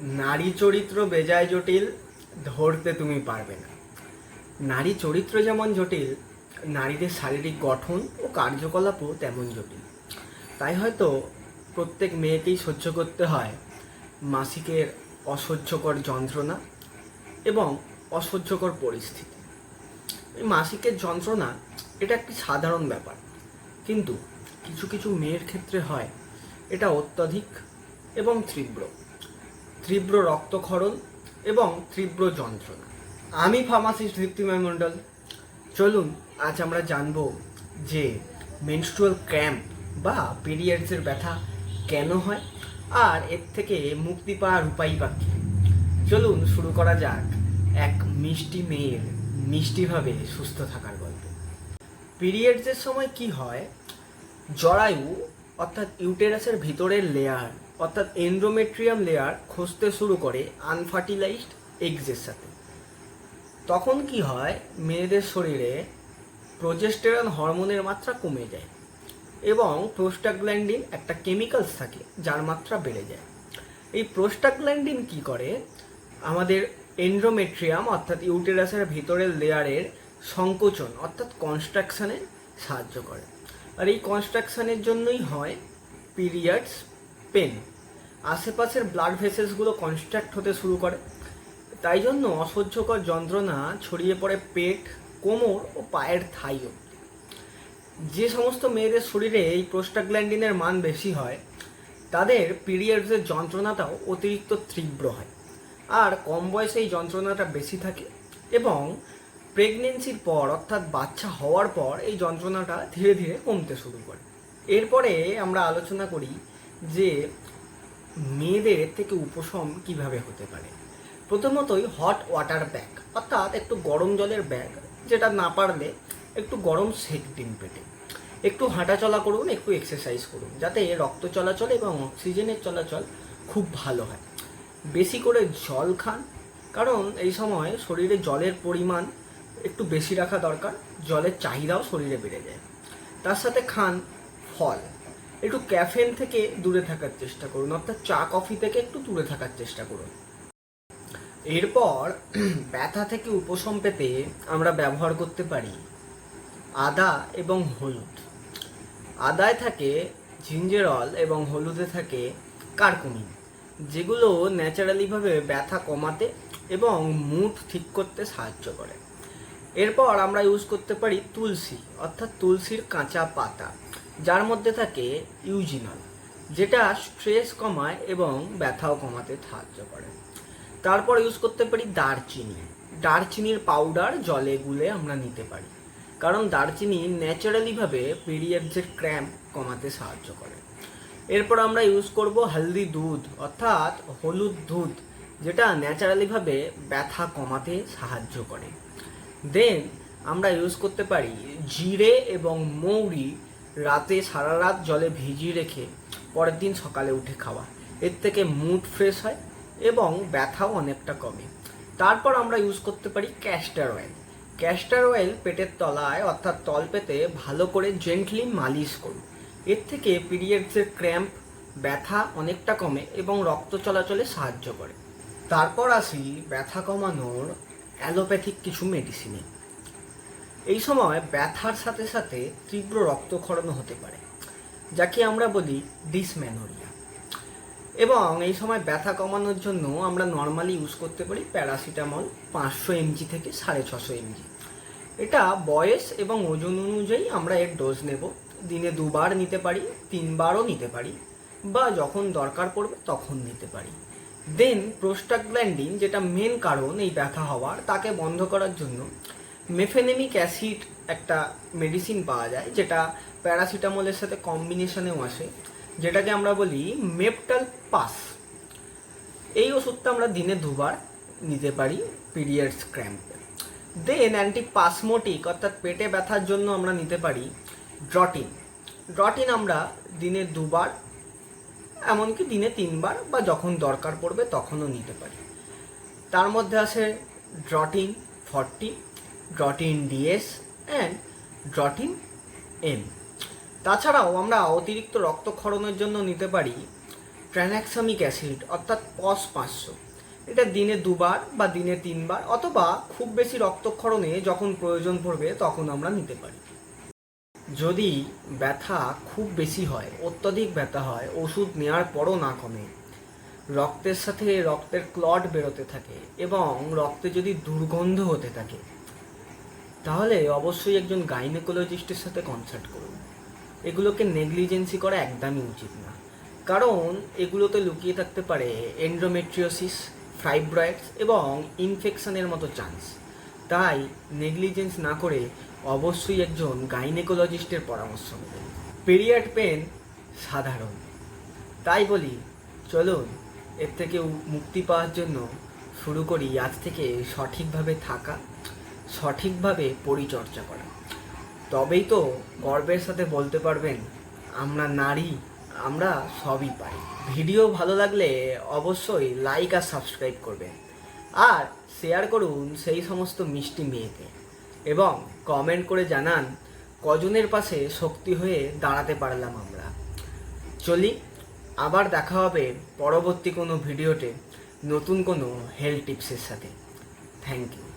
নারী চরিত্র বেজায় জটিল, ধরতে তুমি পারবে না। নারী চরিত্র যেমন জটিল, নারীদের শারীরিক গঠন ও কার্যকলাপও তেমন জটিল। তাই হয়তো প্রত্যেক মেয়েকেই সহ্য করতে হয় মাসিকের অসহ্যকর যন্ত্রণা এবং অসহ্যকর পরিস্থিতি। এই মাসিকের যন্ত্রণা, এটা একটি সাধারণ ব্যাপার। কিন্তু কিছু কিছু মেয়ের ক্ষেত্রে হয়, এটা অত্যাধিক এবং তীব্র। তীব্র রক্তক্ষরণ এবং তীব্র যন্ত্রণা। আমি ফার্মাসিস্ট দীপ্তিময় মণ্ডল। চলুন, আজ আমরা জানব যে মেনস্ট্রুয়াল ক্র্যাম্প বা পিরিয়ডসের ব্যথা কেন হয় আর এর থেকে মুক্তি পাওয়ার উপায় বা কী? চলুন শুরু করা যাক এক মিষ্টি মেয়ের মিষ্টিভাবে সুস্থ থাকার গল্প। পিরিয়ডসের সময় কি হয়? জরায়ু অর্থাৎ ইউটেরাসের ভিতরের লেয়ার অর্থাৎ এন্ড্রোমেট্রিয়াম লেয়ার খসতে শুরু করে আনফার্টিলাইজড এগসের সাথে। তখন কি হয়? মেয়েদের শরীরে প্রোজেস্টেরন হরমোনের মাত্রা কমে যায় এবং প্রোস্টাগ্ল্যান্ডিন একটা কেমিক্যালস থাকে, যার মাত্রা বেড়ে যায়। এই প্রোস্টাগ্ল্যান্ডিন কি করে? আমাদের এন্ড্রোমেট্রিয়াম অর্থাৎ ইউটেরাসের ভিতরের লেয়ারের সংকোচন অর্থাৎ কনস্ট্রাকশানে সাহায্য করে। আর এই কনস্ট্রাকশানের জন্যই হয় পিরিয়ডস পেন আশেপাশের ব্লাড ভেসেলসগুলো কনস্ট্রাক্ট হতে শুরু করে। তাই জন্য অসহ্যকর যন্ত্রণা ছড়িয়ে পড়ে পেট, কোমর ও পায়ের থাই অবধি। যে সমস্ত মেয়েদের শরীরে এই প্রোস্টাগ্ল্যান্ডিনের মান বেশি হয়, তাদের পিরিয়ডসের যন্ত্রণাটাও অতিরিক্ত তীব্র হয়। আর কম বয়সে এই যন্ত্রণাটা বেশি থাকে এবং প্রেগনেন্সির পর অর্থাৎ বাচ্চা হওয়ার পর এই যন্ত্রণাটা ধীরে ধীরে কমতে শুরু করে। এরপরে আমরা আলোচনা করি যে মেয়েদের থেকে উপশম কীভাবে হতে পারে? প্রথমতই হট ওয়াটার ব্যাগ অর্থাৎ একটু গরম জলের ব্যাগ যেটা না পারলে একটু গরম সেক দিন পেটে। একটু হাঁটাচলা করুন, একটু এক্সারসাইজ করুন, যাতে রক্ত চলাচল এবং অক্সিজেনের চলাচল খুব ভালো হয়। বেশি করে জল খান, কারণ এই সময় শরীরে জলের পরিমাণ একটু বেশি রাখা দরকার, জলের চাহিদাও শরীরে বেড়ে যায়। তার সাথে খান ফল। একটু ক্যাফেন থেকে দূরে থাকার চেষ্টা করুন, অর্থাৎ চা, কফি থেকে একটু দূরে থাকার চেষ্টা করুন। এরপর ব্যথা থেকে উপশম পেতে আমরা ব্যবহার করতে পারি আদা এবং হলুদ। আদায় থাকে জিঞ্জেরল এবং হলুদে থাকে কার্কুমিন, যেগুলো ন্যাচারালিভাবে ব্যথা কমাতে এবং মুড ঠিক করতে সাহায্য করে। এরপর আমরা ইউজ করতে পারি তুলসী, অর্থাৎ তুলসীর কাঁচা পাতা। যার মধ্যে থাকে ইউজিনল, যেটা স্ট্রেস কমায় এবং ব্যথাও কমাতে সাহায্য করে। তারপর ইউজ করতে পারি দারচিনি। দারচিনির পাউডার জলে গুলে আমরা নিতে পারি, কারণ দারচিনি ন্যাচারালিভাবে পিরিয়ডসের ক্র্যাম্প কমাতে সাহায্য করে। এরপর আমরা ইউজ করব হলদি দুধ, অর্থাৎ হলুদ দুধ, যেটা ন্যাচারালিভাবে ব্যথা কমাতে সাহায্য করে। দেন আমরা ইউজ করতে পারি জিরে এবং মৌরি রাতে সারা রাত জলে ভিজিয়ে রেখে পরের দিন সকালে উঠে খাওয়া। এর থেকে মুড ফ্রেশ হয় এবং ব্যথাও অনেকটা কমে। তারপর আমরা ইউজ করতে পারি ক্যাস্টার অয়েল ক্যাস্টার অয়েল পেটের তলায় অর্থাৎ তলপেতে ভালো করে জেন্টলি মালিশ করুন। এর থেকে পিরিয়ডসের ক্র্যাম্প ব্যথা অনেকটা কমে এবং রক্ত চলাচলে সাহায্য করে। তারপর আসি ব্যথা কমানোর অ্যালোপ্যাথিক কিছু মেডিসিনে এই সময় ব্যথার সাথে সাথে তীব্র রক্তক্ষরণ হতে পারে, যাকে আমরা বলি ডিসম্যানোরিয়া। এবং এই সময় ব্যথা কমানোর জন্য আমরা নর্মালি ইউজ করতে পারি প্যারাসিটামল পাঁচশো এমজি থেকে সাড়ে ছশো এমজি। এটা বয়স এবং ওজন অনুযায়ী আমরা এর ডোজ নেব। দিনে দুবার নিতে পারি, তিনবারও নিতে পারি, বা যখন দরকার পড়বে তখন নিতে পারি। দেন প্রোস্টাগ্ল্যান্ডিন, যেটা মেন কারণ এই ব্যথা হওয়ার, তাকে বন্ধ করার জন্য মেফেনেমিক অ্যাসিড একটা মেডিসিন পাওয়া যায়, যেটা প্যারাসিটামলের সাথে কম্বিনেশনেও আসে, যেটাকে আমরা বলি মেপটাল পাস। এই ওষুধটা আমরা দিনে দুবার নিতে পারি পিরিয়ডস ক্র্যাম্পে। দেন অ্যান্টিপাসমোটিক, অর্থাৎ পেটে ব্যথার জন্য আমরা নিতে পারি ড্রটিন। ড্রটিন আমরা দিনে দুবার, এমনকি দিনে তিনবার বা যখন দরকার পড়বে তখনও নিতে পারি। তার মধ্যে আছে Drotin forty Drotin DS and Drotin M তাছাড়াও আমরা অতিরিক্ত রক্তক্ষরণের জন্য নিতে পারি ট্রানাক্সামিক অ্যাসিড, অর্থাৎ পস পাঁচশো। এটা দিনে দুবার বা দিনে তিনবার অথবা খুব বেশি রক্তক্ষরণে যখন প্রয়োজন পড়বে তখন আমরা নিতে পারি। যদি ব্যথা খুব বেশি হয়, অত্যধিক ব্যথা হয়, ওষুধ নেওয়ার পরও না কমে, রক্তের সাথে রক্তের ক্লট বেরোতে থাকে এবং রক্তে যদি দুর্গন্ধ হতে থাকে তাহলে অবশ্যই একজন গাইনোকোলজিস্টের সাথে কনসাল্ট করুন। এগুলোকে নেগলিজেন্সি করা একদমই উচিত না। কারণ এগুলোতে লুকিয়ে থাকতে পারে এন্ড্রোমেট্রিওসিস ফাইব্রয়েডস এবং ইনফেকশনের মতো চান্স তাই নেগলিজেন্স না করে অবশ্যই একজন গাইনেকোলজিস্টের পরামর্শ নেবেন পিরিয়ড পেন সাধারণ। তাই বলি, চলুন, এর থেকে মুক্তি পাওয়ার জন্য শুরু করি আজ থেকে সঠিকভাবে থাকা। সঠিকভাবে পরিচর্যা করা। তবেই তো গর্বের সাথে বলতে পারবেন, আমরা নারী, আমরা সবই পারি। ভিডিও ভালো লাগলে অবশ্যই লাইক আর সাবস্ক্রাইব করবেন। আর শেয়ার করুন সেই সমস্ত মিষ্টি মেয়েকে। এবং কমেন্ট করে জানান, কজনের পাশে শক্তি হয়ে দাঁড়াতে পারলাম আমরা। চলি, আবার দেখা হবে পরবর্তী কোনো ভিডিওতে নতুন কোনো হেলথ টিপসের সাথে। Thank you